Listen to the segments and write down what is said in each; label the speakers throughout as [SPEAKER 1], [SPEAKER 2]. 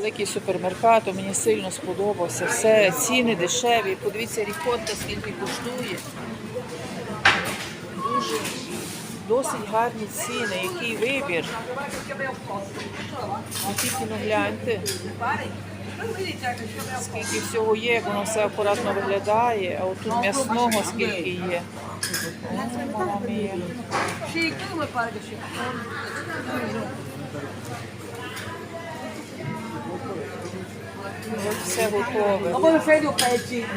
[SPEAKER 1] Великий супермеркат, мені сильно сподобався. Все, ціни дешеві. Подивіться, рікотта скільки коштує. Дуже досить гарні ціни, який вибір. Ну, тільки ну гляньте, скільки всього є, як воно все акуратно виглядає, а от тут м'ясного скільки є. О, все готове.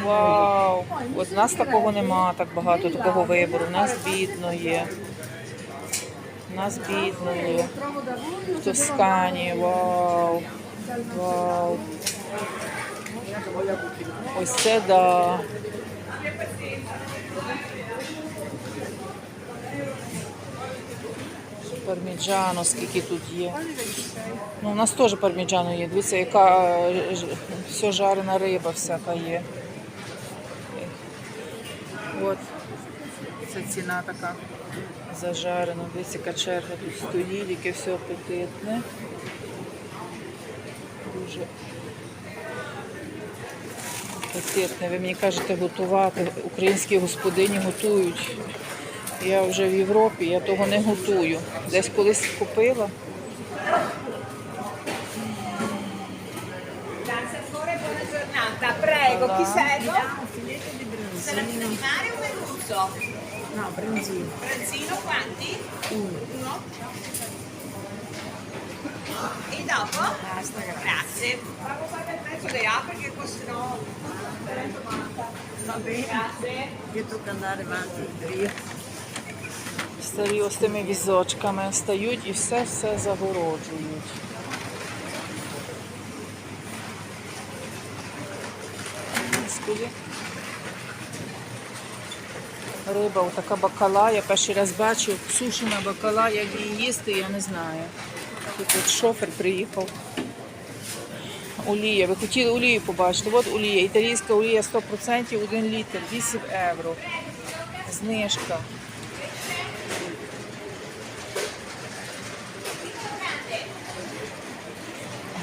[SPEAKER 1] Вау! От у нас такого нема, так багато такого вибору. У нас бідно є. У нас бідно є. В Тоскані, вау. Вау. Ось це да. Парміджано, скільки тут є. Ну, у нас теж парміджано є. Дивіться, яка е, все жарена риба всяка є. От. Це ціна така зажарена. Дивіться, яка черга тут стоїть, яке все апетитне. Дуже апетитне. Ви мені кажете готувати. Українські господині готують. Я вже в Європі, я того не готую. Десь колись купила.
[SPEAKER 2] Danzatore, buona giornata. Prego, chi serve? Salatina di mare o merluzzo?
[SPEAKER 3] No, bronzino.
[SPEAKER 2] Branzino quanti? Uno. Uno? E dopo?
[SPEAKER 3] Basta,
[SPEAKER 2] Grazie. Bravo fare il prezzo le A perché sennò...
[SPEAKER 3] Va bene.
[SPEAKER 2] Grazie.
[SPEAKER 3] Io tocca andare avanti io.
[SPEAKER 1] Старі ось тими візочками стають і все-все загороджують. Риба, така бакала, я перший раз бачу, сушена бакала, як її їсти, я не знаю. Тут от шофер приїхав. Олія. Ви хотіли олію побачити? От олія. Італійська олія 100%, 1 літр, 8 євро. Знижка.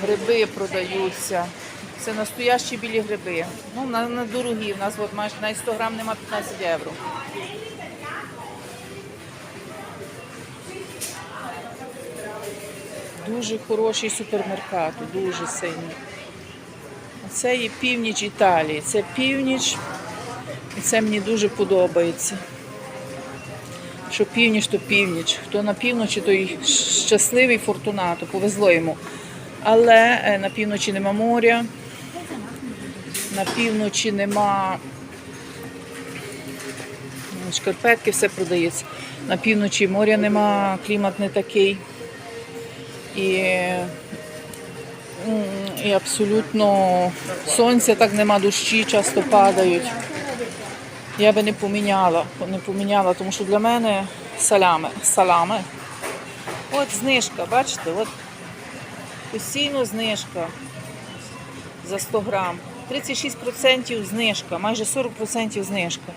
[SPEAKER 1] Гриби продаються. Це настоящі білі гриби. Ну, на, на дорогі. У нас от майже на 100 грам нема 15 євро. Дуже хороший супермеркат, дуже сильний. Це є північ Італії. Це північ, і це мені дуже подобається. Що північ, то північ. Хто на півночі, той щасливий фортунато, повезло йому. Але е, на півночі нема моря, на півночі нема шкарпетки, все продається. На півночі моря нема, клімат не такий. І, і абсолютно сонця так нема, дощі часто падають. Я би не поміняла, не поміняла, тому що для мене салями, салами. От знижка, бачите, от постійно знижка за 100 грам. 36% знижка, майже 40% знижка.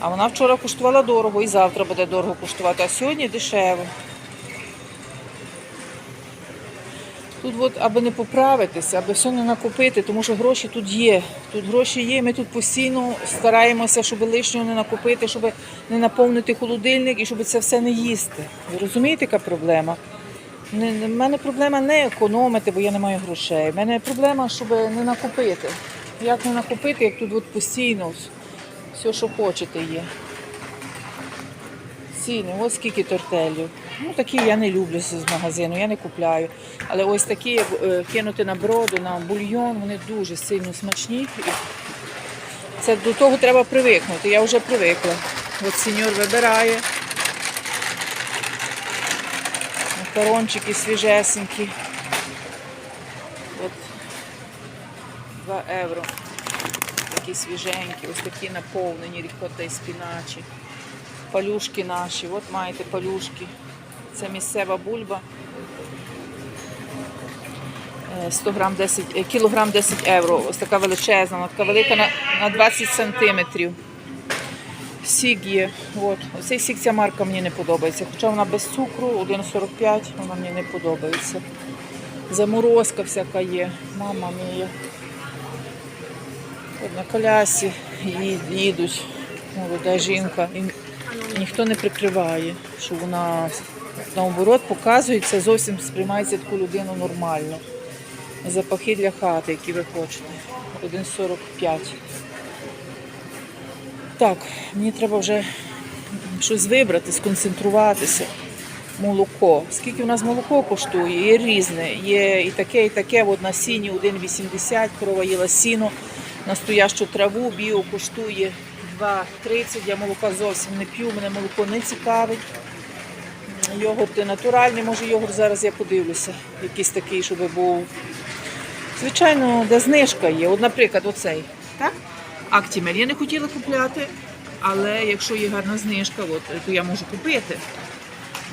[SPEAKER 1] А вона вчора коштувала дорого і завтра буде дорого коштувати, а сьогодні дешево. Тут от, аби не поправитися, аби все не накупити, тому що гроші тут є. Тут гроші є, ми тут постійно стараємося, щоб лишнього не накупити, щоб не наповнити холодильник і щоб це все не їсти. Ви розумієте, яка проблема? У мене проблема не економити, бо я не маю грошей. У мене проблема, щоб не накупити. Як не накупити, як тут от постійно все, що хочете, є. Ціни, ось скільки тортелів. Ну, такі я не люблю з з магазину, я не купляю. Але ось такі як, е, кинути на броду, на бульйон, вони дуже сильно смачні. Це до того треба привикнути. Я вже привикла. От сеньор вибирає. Макарончики свіжесенькі. От 2 євро. Такі свіженькі, ось такі наповнені, рікота і спіначі. Палюшки наші, от маєте палюшки. Це місцева бульба. Е, 100 грам 10, е, кілограм 10 євро. Ось така величезна, така велика на, на 20 сантиметрів. Сік є. От. Оцей сік ця марка мені не подобається. Хоча вона без цукру, 1,45, вона мені не подобається. Заморозка всяка є. Мама мія. От на колясі їдуть. Молода жінка. І ніхто не прикриває, що вона наоборот показується, зовсім сприймається таку людину нормально. Запахи для хати, які ви хочете. 1,45. Так, мені треба вже щось вибрати, сконцентруватися. Молоко. Скільки у нас молоко коштує? Є різне. Є і таке, і таке. От на сіні 1,80, корова їла сіно. Настоящу траву біо коштує 2,30. Я молока зовсім не п'ю, мене молоко не цікавить. Йогурти натуральні, може йогурт зараз я подивлюся. Якийсь такий, щоб був. Звичайно, де знижка є. От, наприклад, оцей. Так? Актімель. Я не хотіла купляти, але якщо є гарна знижка, от, то я можу купити.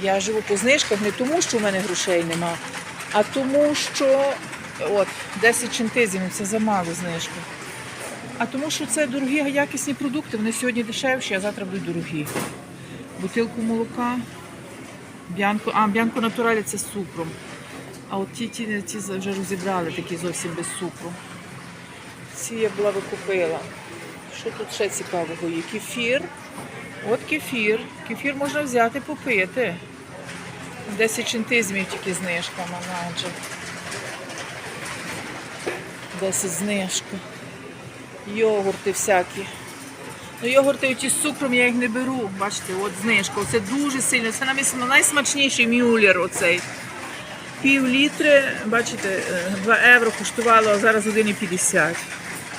[SPEAKER 1] Я живу по знижках не тому, що в мене грошей нема, а тому, що от, 10 чентизів це замало знижка. А тому, що це дорогі якісні продукти, вони сьогодні дешевші, а завтра будуть дорогі. Бутилку молока, б'янку, а б'янку натуралі це з цукром. А от ті, ті, ті вже розібрали такі зовсім без цукру. Ці я була викупила. Що тут ще цікавого є? Кефір. От кефір. Кефір можна взяти попити. 10 чентизмів тільки знижка манаджа. 10 знижка. Йогурти всякі. Ну, йогурти оті з цукром я їх не беру. Бачите, от знижка. Оце дуже сильно. Це найсмачніший мюллер оцей. Пів літри, бачите, е, 2 євро коштувало, а зараз 1,50.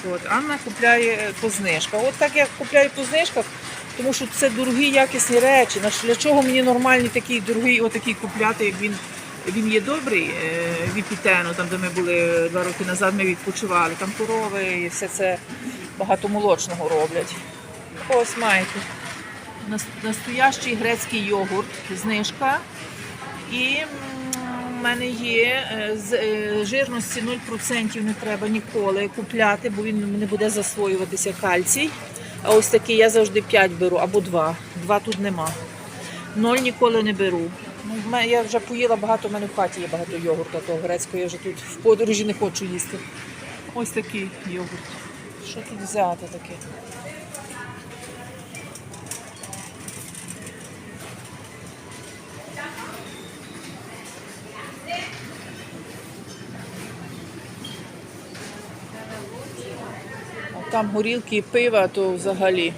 [SPEAKER 1] От, Анна купляє е, по знижках. От так я купляю по знижках, тому що це дорогі якісні речі. Для чого мені нормальний такий дорогий отакий купляти, як він, він є добрий, е, віпітену, там де ми були два роки назад, ми відпочивали. Там корови і все це багато молочного роблять. Ось маєте. Настоящий грецький йогурт, знижка. І в мене є е, з е, жирності 0% не треба ніколи купляти, бо він не буде засвоюватися кальцій. А ось такий я завжди 5 беру або 2. 2 тут нема. 0 ніколи не беру. Я вже поїла багато, в мене в хаті є багато йогурта того грецького, я вже тут в подорожі не хочу їсти. Ось такий йогурт. Що тут взяти таке? Там горілки і пива, то взагалі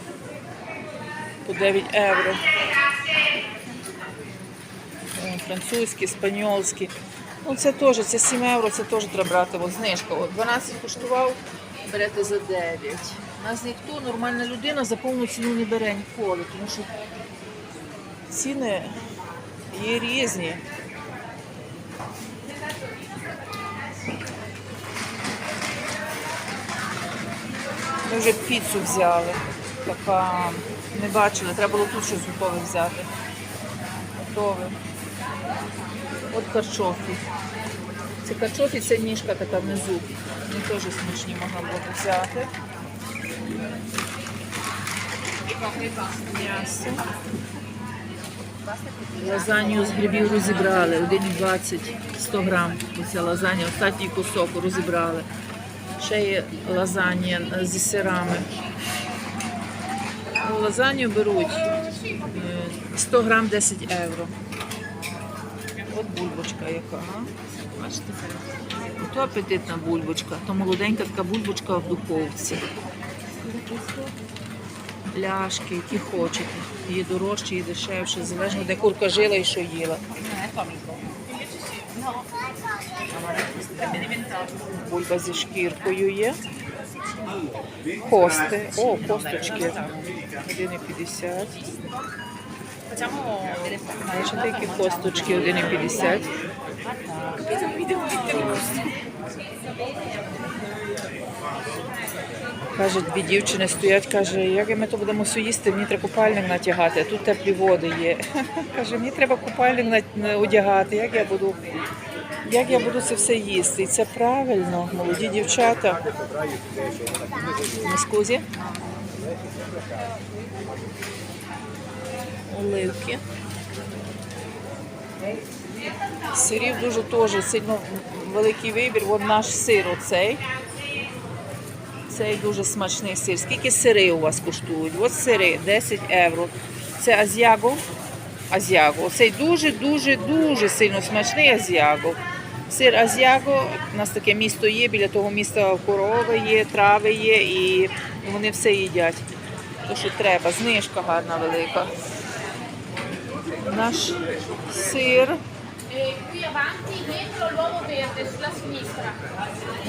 [SPEAKER 1] по 9 євро. Французькі, іспаньолські. Ну це теж, це 7 євро, це теж треба брати. От знижка. От 12 коштував, берете за 9. У нас ніхто, нормальна людина, за повну ціну не бере ніколи, тому що ціни є різні. Ми вже піцу взяли. Така не бачили, треба було тут щось готове взяти. Готове. От карчофі. Це карчофі, це ніжка така внизу. Вони теж смачні можна було взяти. М'ясо. Лазанью з грибів розібрали. 1,20 100 грам. Оця лазанья, останній кусок розібрали. Ще є лазанья зі сирами. Ну, Лазанью беруть е, 100 грам 10 євро. От бульбочка яка. Бачите? Ото апетитна бульбочка, то молоденька така бульбочка в духовці. Ляшки, які хочете. Є дорожче, є дешевше, залежно де курка жила і що їла. Бульба зі шкіркою є. Кости. О, косточки. 1,50. Бачите, які косточки 1,50. Каже, дві дівчини стоять, каже, як ми то будемо все їсти, мені треба купальник натягати, тут теплі води є. Каже, мені треба купальник одягати, як я буду, як я буду це все їсти. І це правильно, молоді дівчата. Скузі. Оливки. Сирів дуже теж сильно великий вибір. От наш сир оцей. Цей дуже смачний сир. Скільки сири у вас коштують? От сири 10 євро. Це азіаго. Азіаго. Оцей дуже-дуже дуже сильно смачний азіаго. Сир азіаго. У нас таке місто є, біля того міста корови є, трави є і вони все їдять. То, що треба. Знижка гарна велика. Наш сир.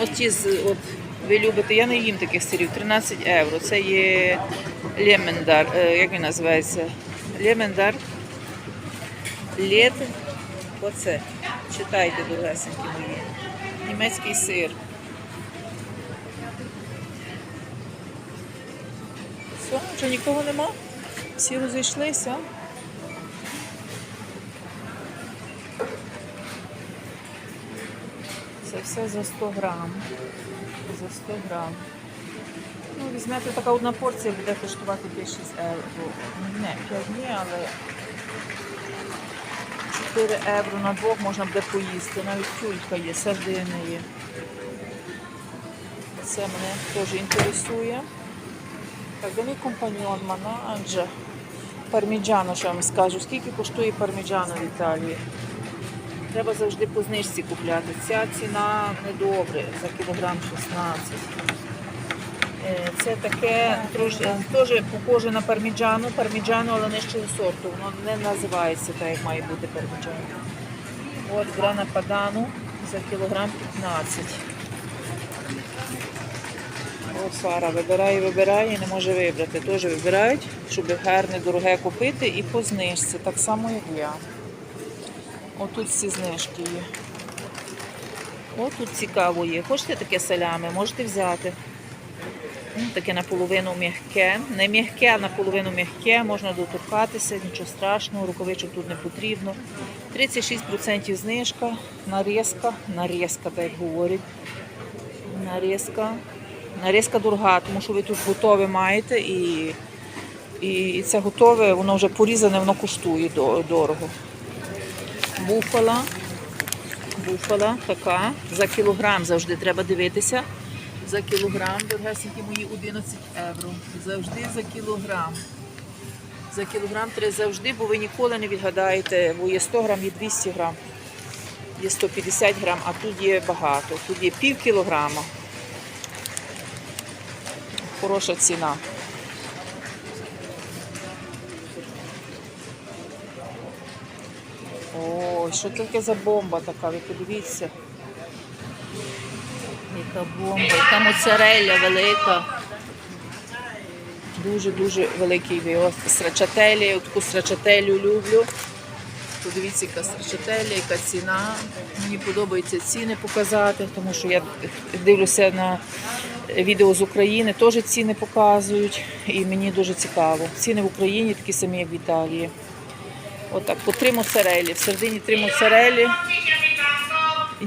[SPEAKER 1] Ось ті з от ви любите, я не їм таких сирів, 13 євро. Це є лемендар, е, як він називається? Лемендар. Лет. Оце. Читайте, дорогесенькі мої. Німецький сир. Все, вже нікого нема. Всі розійшлися. Це все за 100 грам. За 100 грам. Ну, візьмете така одна порція, буде коштувати 5-6 євро. Не, 5 ні, але 4 євро на двох можна буде поїсти. Навіть тюлька є, сардини є. Це мене теж інтересує. Так, мій компаньон, Манаджа. Парміджано, що я вам скажу. Скільки коштує парміджано в Італії? Треба завжди по знижці купляти. Ця ціна недобре, за кілограм 16. Е, Це таке теж похоже на парміджану, парміджану, але нижчого сорту. Воно не називається так, як має бути парміджану. От грана падану за кілограм 15. От Сара вибирає, вибирає і не може вибрати. Теж вибирають, щоб гарне, дороге купити і по знижці, так само як я. Отут всі знижки є. Отут цікаво є. Хочете таке салями, можете взяти. Ну, Таке наполовину м'яке. Не м'яке, а наполовину м'яке, можна доторкатися, нічого страшного, рукавичок тут не потрібно. 36% знижка, нарізка, нарізка, так як говорять. Нарізка. Нарізка дорога, тому що ви тут готове маєте і, і, і це готове, воно вже порізане, воно коштує дорого. Буфала. Буфала така. За кілограм завжди треба дивитися. За кілограм, дорогесенькі мої 11 євро. Завжди за кілограм. За кілограм треба завжди, бо ви ніколи не відгадаєте, бо є 100 грам, є 200 грам, є 150 грам, а тут є багато. Тут є пів кілограма. Хороша ціна. Ой, що таке за бомба така? Ви подивіться. Яка бомба, яка моцарелля велика. Дуже-дуже великий виос. Срачателі, я таку срачателю люблю. Подивіться, яка срачателя, яка ціна. Мені подобається ціни показати, тому що я дивлюся на відео з України, теж ціни показують. І мені дуже цікаво. Ціни в Україні такі самі, як в Італії. Отак, по три моцарелі. В середині три моцарелі.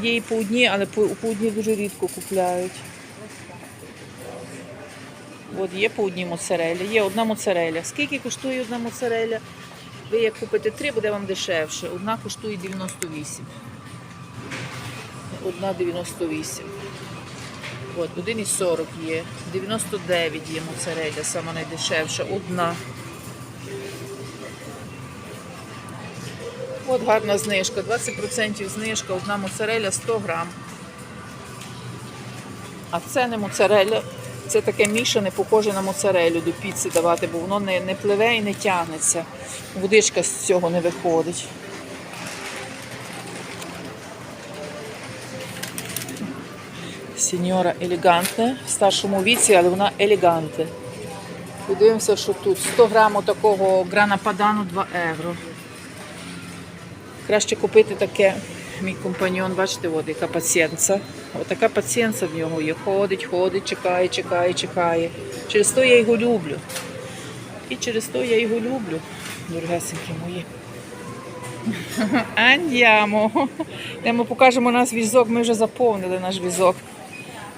[SPEAKER 1] Є і по одній, але по, по одній дуже рідко купляють. От є по одній моцарелі. Є одна моцареля. Скільки коштує одна моцареля? Ви як купите три, буде вам дешевше. Одна коштує 98. Одна 98. От, 1,40 є. 99 є моцареля, сама найдешевша. Одна. От гарна знижка, 20% знижка, одна моцареля 100 грам. А це не моцареля, це таке мішане, похоже на моцарелю до піци давати, бо воно не, не пливе і не тягнеться. Водичка з цього не виходить. Сеньора елегантне в старшому віці, але вона елеганте. Подивимося, що тут 100 грамів такого грана падану 2 євро. Краще купити таке. Мій компаньон, бачите, от яка пацієнца. Отака пацієнца в нього є. Ходить, ходить, чекає, чекає, чекає. Через то я його люблю. І через то я його люблю, дорогесенькі мої. Андямо. Ми покажемо наш візок. Ми вже заповнили наш візок.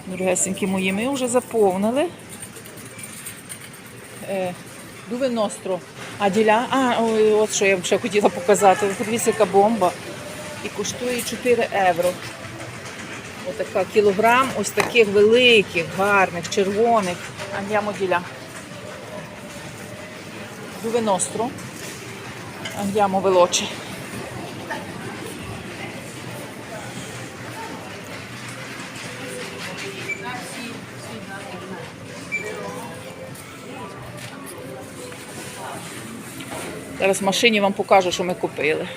[SPEAKER 1] Дорогесенькі мої, ми вже заповнили. Е, Дуви ностро. А діля. А, от що я ще хотіла показати. Подивіться, яка бомба. і коштує 4 євро. Отака кілограм ось таких великих, гарних, червоних. Andiamo діля. Дуве ностро. nostro? Andiamo Зараз в машині вам покажу, що ми купили.